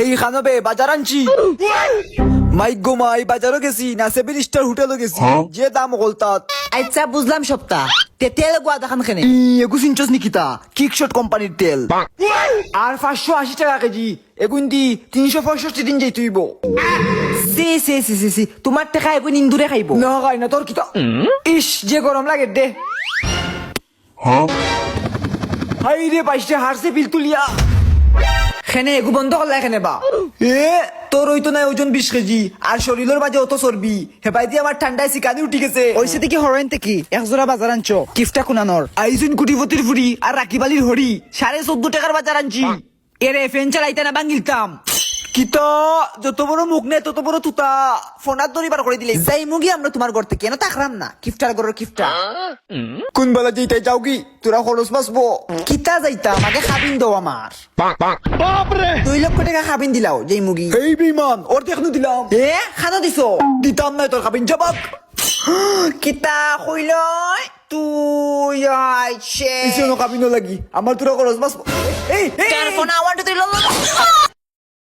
এই খানবে বাজার আনছি। মাইক গো মাই বাজারও গেছি না সেভেন স্টার হোটেলও গেছি। যে দাম হলতাত আচ্ছা বুঝলাম সপ্তাহ তে তেল গোয়া দেখান খেনে। এগুস ইঞ্চস নিকিতা কিকশট কোম্পানির তেল। আর পাঁচশো আশি টাকা কেজি। এগুন দি তিনশো পঁয়ষট্টি দিন যাই তুইব সি সি সি সি সি। তোমার টেকা এখন ইন্দুরে খাইব। না খাই না তোর কিতা? ইস যে গরম লাগে দে। হাই রে পাইছে হারছে বিল তুলিয়া। খেনে এগু বন্ধ করলা এখানে বা। এ তোর তো নাই ওজন বিশ কেজি আর শরীরের মাঝে অত চর্বি। হেপাই দিয়ে আমার ঠান্ডায় সিকানি উঠি গেছে। ওইসে থেকে হরেন থেকে একজোড়া বাজার আনছো কিফটা কুনানোর। আইজন কুটিপতির ভুড়ি আর রাকিবালির হরি সাড়ে চোদ্দ টাকার বাজার আনছি। এরে ফেন চালাইতে না বাঙ্গিলতাম। কিতা? যত বড় মুখ নে তত বড় তুতা। ফোনার দড়ি বার করে দিলে। যাই মুগি আমরা তোমার ঘর থেকে। কেন তাকরাম না। কিফটার ঘরের কিফটা কোন বেলা যেতে যাও কি? তোরা খরচ বাঁচবো। কিতা যাইতাম আগে খাবিন দাও আমার দুই লক্ষ টাকা খাবিন দিলাও যেই মুগি। এই বিমান ওর দেখনু দিলাম। এ খানো দিছো? দিতাম না তোর খাবিন জবাব কিতা কইল তুই আইছে ইসে খাবিন লাগি। আমার তোরা খরচ বাঁচবো। এই এই, টেলিফোন আওয়াজ দিল